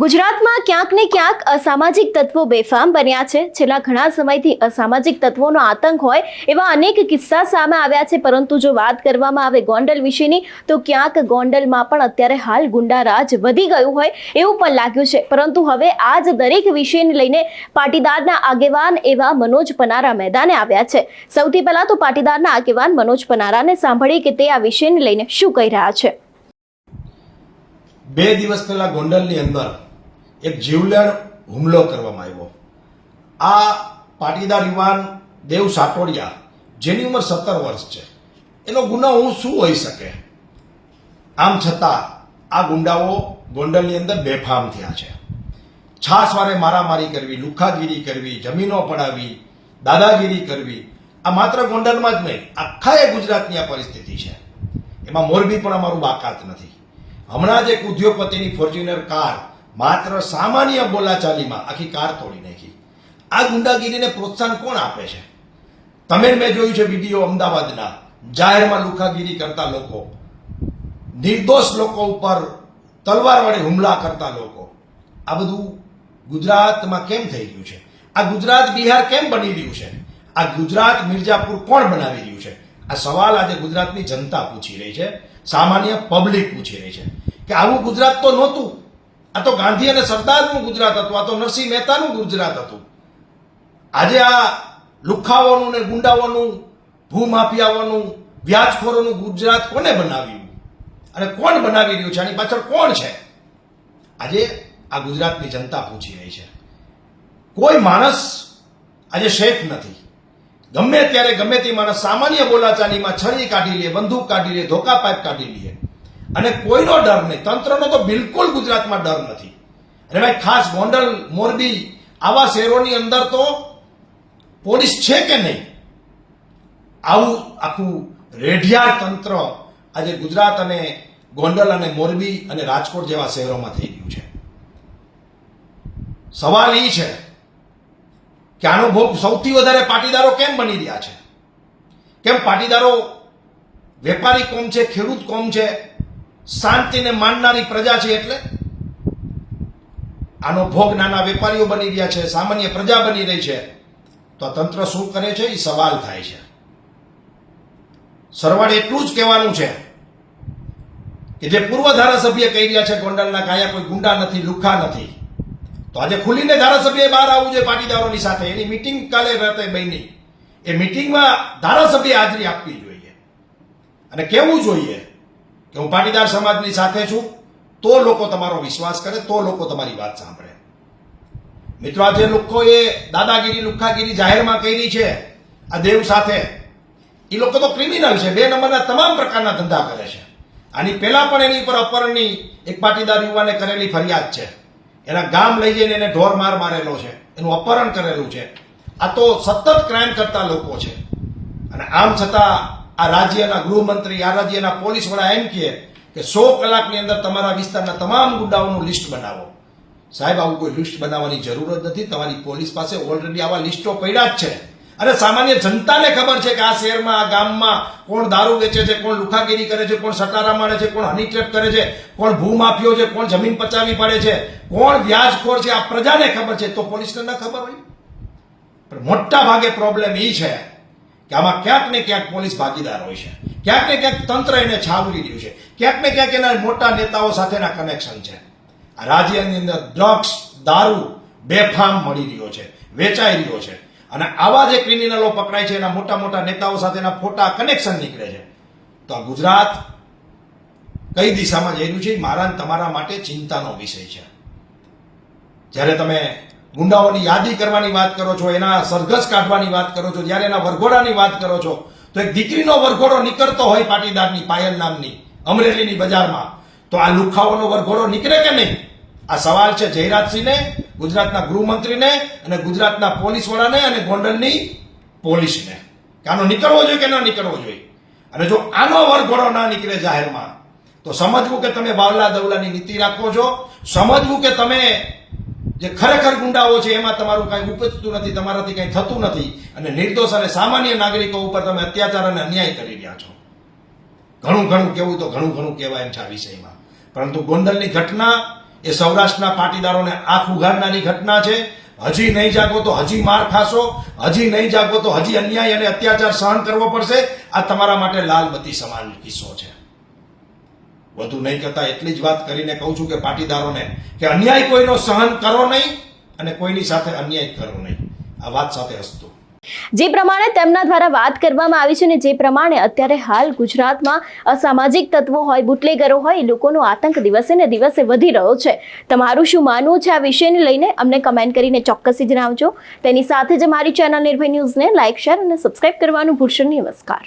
ગુજરાતમાં ક્યાંક ને ક્યાંક અસામાજિક તત્વો બેફામ બન્યા છે. છેલ્લા ઘણા સમયથી અસામાજિક તત્વોનો આતંક હોય એવા અનેક કિસ્સા સામે આવ્યા છે. પરંતુ જો વાત કરવામાં આવે ગોંડલ વિશેની, તો ક્યાંક ગોંડલમાં પણ અત્યારે હાલ ગુંડારાજ વધી ગયું હોય એવું પણ લાગ્યું છે. પરંતુ હવે આ જ દરેક વિષયને લઈને પાટીદારના આગેવાન એવા મનોજ પનારા મેદાને આવ્યા છે. સૌથી પહેલા તો પાટીદારના આગેવાન મનોજ પનારાને સાંભળી કે તે આ વિષયને લઈને શું કહી રહ્યા છે. બે દિવસ પહેલા ગોંડલની અંદર એક જીવલેણ હુમલો કરવામાં આવ્યો. આ પાટીદાર યુવાન દેવ સાટોડિયા, જેની ઉંમર સત્તર વર્ષ છે. એનો ગુનો હું શું હોઈ શકે? આમ છતાં, આ ગુંડાઓ ગોંડલની અંદર બેફામ થયા છે. છાસવારે મારામારી કરવી, લુખાગીરી કરવી, જમીનો પડાવી, દાદાગીરી કરવી, આ માત્ર ગોંડલમાં જ નહીં આખા એ ગુજરાતની આ પરિસ્થિતિ છે. એમાં મોરબી પણ અમારું બાકાત નથી. હમણાં જ એક ઉદ્યોગપતિની ફોર્ચ્યુનર કાર માત્ર સામાન્ય બોલાચાલીમાં આખી કાર તોડી નાખી. આ ગુંડાગીરીને પ્રોત્સાહન કોણ આપે છે? તમે મેં જોયું છે વીડિયો અમદાવાદના. જાહેરમાં લુખાગીરી કરતા લોકો. નિર્દોષ લોકો ઉપર તલવાર વડે હુમલા કરતા લોકો. આ બધું ગુજરાતમાં કેમ થઈ રહ્યું છે? આ ગુજરાત બિહાર કેમ બની રહ્યું છે? આ ગુજરાત મિર્જાપુર કોણ બનાવી રહ્યું છે? આ સવાલ આજે ગુજરાતની જનતા પૂછી રહી છે. સામાન્ય પબ્લિક પૂછી રહી છે કે આવું ગુજરાત તો નહોતું. આ તો ગાંધી અને સરદારનું ગુજરાત હતું, આ તો નરસિંહ મહેતાનું ગુજરાત હતું. આજે આ લુખાઓનું ને ગુંડાઓનું, ભૂમાફિયાઓનું, વ્યાજખોરોનું ગુજરાત કોને બનાવ્યું? અને કોણ બનાવી રહ્યું છે? આની પાછળ કોણ છે? આજે આ ગુજરાતની જનતા પૂછી રહી છે. કોઈ માણસ આજે શેફ નથી. ગમે ત્યારે ગમે તે માણસ સામાન્ય બોલાચાલીમાં છરી કાઢી લે, બંદૂક કાઢી લે, ધોકા પાઇપ કાઢી લે. અને કોઈનો ડર નહીં. તંત્રનો તો બિલકુલ ગુજરાતમાં ડર નથી. અને ભાઈ, ખાસ ગોંડલ, મોરબી, આવા શહેરોની અંદર તો પોલીસ છે કે નહીં? આવું આખું રેઢિયાર તંત્ર આજે ગુજરાત અને ગોંડલ અને મોરબી અને રાજકોટ જેવા શહેરોમાં થઈ ગયું છે. સવાલ એ છે કે આનો ભોગ સૌથી વધારે પાટીદારો કેમ બની રહ્યા છે? કેમ પાટીદારો વેપારી કોમ છે, ખેડૂત કોમ છે? શાંતિને માનનારી પ્રજા છે એટલે? આનો ભોગ નાના વેપારીઓ બની રહ્યા છે, સામાન્ય પ્રજા બની રહી છે. તો તંત્ર શું કરે છે? એ સવાલ થાય છે. સરવાળે એટલું જ કહેવાનું છે કે જે પૂર્વ ધારાસભ્ય કહી રહ્યા છે ગોંડલના કાયા કોઈ ગુંડા નથી, લુખા નથી. તો આજે ખુલીને ધારાસભ્ય બહાર આવવું જોઈએ પાટીદારોની સાથે. એની મિટિંગ કાલે રાતે બની. એ મિટિંગમાં ધારાસભ્ય હાજરી આપવી જોઈએ. અને કહેવું જોઈએ કે હું પાટીદાર સમાજની સાથે છું. તો લોકો તમારો વિશ્વાસ કરે, તો લોકો તમારી વાત સાંભળે. મિત્રો, આજે એ દાદાગીરી લુખાગીરી જાહેરમાં કરી છે આ દેવ સાથે. એ લોકો તો ક્રિમિનલ છે, બે નંબરના તમામ પ્રકારના ધંધા કરે છે. આની પહેલા પણ એની ઉપર અપહરણની એક પાટીદાર યુવાને કરેલી ફરિયાદ છે. એના ગામ લઈ જઈને એને ઢોર માર મારેલો છે. એનું અપહરણ કરેલું છે. આ તો સતત ક્રાઇમ કરતા લોકો છે. અને આમ છતાં આ રાજ્યના ગૃહમંત્રી, આ રાજ્યના પોલીસ વડા એમ કહે કે સો કલાકની અંદર તમારા વિસ્તારના તમામ ગુડાઓનું લિસ્ટ બનાવો. સાહેબ, આવું કોઈ લિસ્ટ બનાવવાની જરૂર જ નથી. તમારી પોલીસ પાસે ઓલરેડી આવા લિસ્ટો પડ્યા જ છે. અને સામાન્ય જનતાને ખબર છે કે આ શહેરમાં, આ ગામમાં કોણ દારૂ વેચે છે, કોણ લુખાગીરી કરે છે, કોણ સટારા મારે છે, કોણ હની ટ્રેપ કરે છે, કોણ ભૂમાફિયો છે, કોણ જમીન પચાવી પાડે છે, કોણ વ્યાજખોર છે, આ પ્રજાને ખબર છે. તો પોલીસને ન ખબર હોય? પણ મોટા ભાગે પ્રોબ્લેમ એ છે કે આમાં ક્યાંક ને ક્યાંક પોલીસ ભાગીદાર હોય છે. ક્યાંક ને ક્યાંક તંત્ર એને છાવરી રહ્યું છે. ક્યાંક ને ક્યાંક એના મોટા નેતાઓ સાથેના કનેક્શન છે. રાજ્યની અંદર ડ્રગ્સ દારૂ, બેફામ મળી રહ્યો છે, વેચાઈ રહ્યો છે. અને આવા જે ક્રિમિનલો પકડાય છે, એના મોટા મોટા નેતાઓ સાથેના ફોટા કનેક્શન નીકળે છે. તો આ ગુજરાત કઈ દિશામાં જઈ રહ્યું છે મારા તમારા માટે ચિંતાનો વિષય છે. જ્યારે તમે ગુંડાઓની યાદી કરવાની વાત કરો છો, એના સરઘસ કાઢવાની વાત કરો છો, જ્યારે એના વરઘોડાની વાત કરો છો, તો એક દીકરીનો વરઘોડો નીકળતો હોય પાટીદારની, પાયલ નામની, અમરેલીની બજારમાં. તો આ લુખાઓનો વરઘોડો નીકળે કે નહીં? આ સવાલ છે જયરાજસિંહને, ગુજરાતના ગૃહમંત્રીને અને ગુજરાતના પોલીસ વડાને અને ગોંડલની પોલીસને. કે આનો નીકળવો જોઈએ કે ન નીકળવો જોઈએ? અને જો આનો વરઘોડો ના નીકળે જાહેરમાં, તો સમજવું કે તમે બાવલા દવલાની નીતિ રાખો છો, સમજવું કે તમે જે ખરેખર ગુંડાઓ છે, એમાં તમારું કાંઈ ઉપજતું નથી, તમારાથી કંઈ થતું નથી. અને નિર્દોષ અને સામાન્ય નાગરિકો ઉપર તમે અત્યાચાર અને અન્યાય કરી રહ્યા છો. ઘણું ઘણું કહેવું તો ઘણું ઘણું કહેવાય એમ છે આ વિષયમાં. પરંતુ ગોંડલની ઘટના એ સૌરાષ્ટ્રના પાટીદારોને આંખ ઉઘાડનારી ઘટના છે. હજી નહીં જાગો તો હજી માર ખાશો, હજી નહીં જાગો તો હજી અન્યાય અને અત્યાચાર સહન કરવો પડશે. આ તમારા માટે લાલબત્તી સમાન કિસ્સો છે. વધુ નહીં કરતા એટલી જ વાત કરીને કહું છું કે પાટીદારોને કે અન્યાય કોઈનો સહન કરો નહીં અને કોઈની સાથે અન્યાય કરો નહીં. આ વાત સાથે હસતો જે પ્રમાણે તેમના દ્વારા વાત કરવામાં આવી છે ને જે પ્રમાણે અત્યારે હાલ ગુજરાતમાં અસામાજિક તત્વો હોય, બુટલેગરો હોય, એ લોકોનો આતંક દિવસે ને દિવસે વધી રહ્યો છે. તમારું શું માનવું છે આ વિષયને લઈને? અમને કમેન્ટ કરીને ચોક્કસથી જણાવજો. તેની સાથે જ અમારી ચેનલ નિર્ભય ન્યૂઝને લાઇક શેર અને સબસ્ક્રાઇબ કરવાનું ભૂલશો નમસ્કાર.